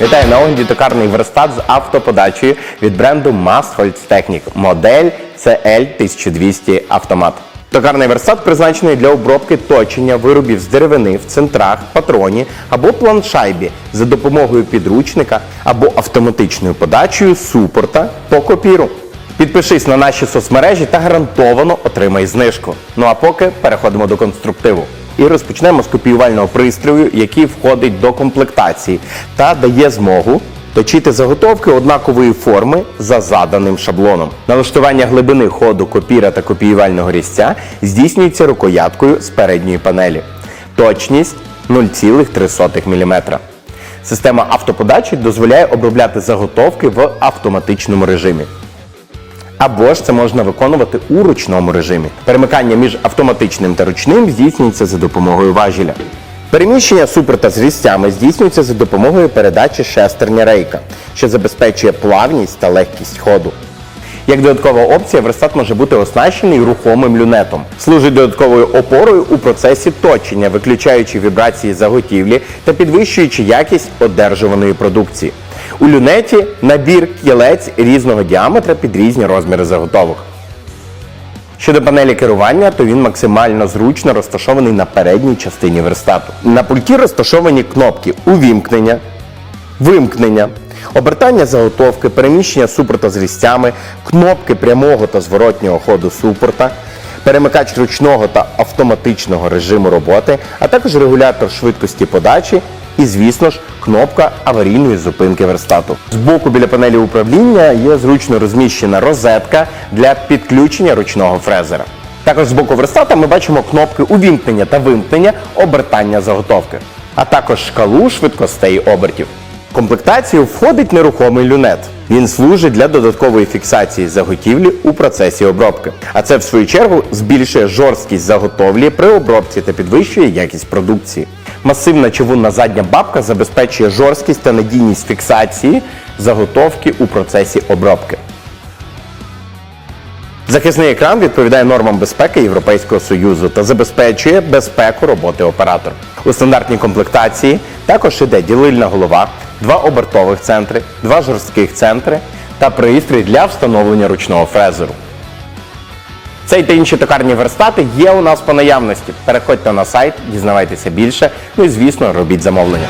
Вітаю на огляді токарний верстат з автоподачею від бренду Mastholz Technic. Модель CL 1200 автомат. Токарний верстат призначений для обробки точення виробів з деревини в центрах, патроні або планшайбі за допомогою підручника або автоматичною подачею супорта по копіру. Підпишись на наші соцмережі та гарантовано отримай знижку. Ну а поки переходимо до конструктиву. І розпочнемо з копіювального пристрою, який входить до комплектації та дає змогу точити заготовки однакової форми за заданим шаблоном. Налаштування глибини ходу копіра та копіювального різця здійснюється рукояткою з передньої панелі. Точність 0,3 мм. Система автоподачі дозволяє обробляти заготовки в автоматичному режимі. Або ж це можна виконувати у ручному режимі. Перемикання між автоматичним та ручним здійснюється за допомогою важеля. Переміщення суперта з різцями здійснюється за допомогою передачі шестерня рейка, що забезпечує плавність та легкість ходу. Як додаткова опція, верстат може бути оснащений рухомим люнетом. Служить додатковою опорою у процесі точення, виключаючи вібрації заготівлі та підвищуючи якість одержуваної продукції. У люнеті набір кілець різного діаметра під різні розміри заготовок. Щодо панелі керування, то він максимально зручно розташований на передній частині верстату. На пульті розташовані кнопки увімкнення, вимкнення, обертання заготовки, переміщення супорта з різцями, кнопки прямого та зворотнього ходу супорта, перемикач ручного та автоматичного режиму роботи, а також регулятор швидкості подачі і, звісно ж, кнопка аварійної зупинки верстату. Збоку біля панелі управління є зручно розміщена розетка для підключення ручного фрезера. Також з боку верстата ми бачимо кнопки увімкнення та вимкнення обертання заготовки, а також шкалу швидкостей обертів. Комплектацію входить нерухомий люнет. Він служить для додаткової фіксації заготівлі у процесі обробки. А це в свою чергу збільшує жорсткість заготовлі при обробці та підвищує якість продукції. Масивна човунна задня бабка забезпечує жорсткість та надійність фіксації заготовки у процесі обробки. Захисний екран відповідає нормам безпеки Європейського Союзу та забезпечує безпеку роботи оператора. У стандартній комплектації також іде ділильна голова, два обертових центри, два жорстких центри та пристрій для встановлення ручного фрезеру. Цей та інші токарні верстати є у нас по наявності. Переходьте на сайт, дізнавайтеся більше, ну і звісно робіть замовлення.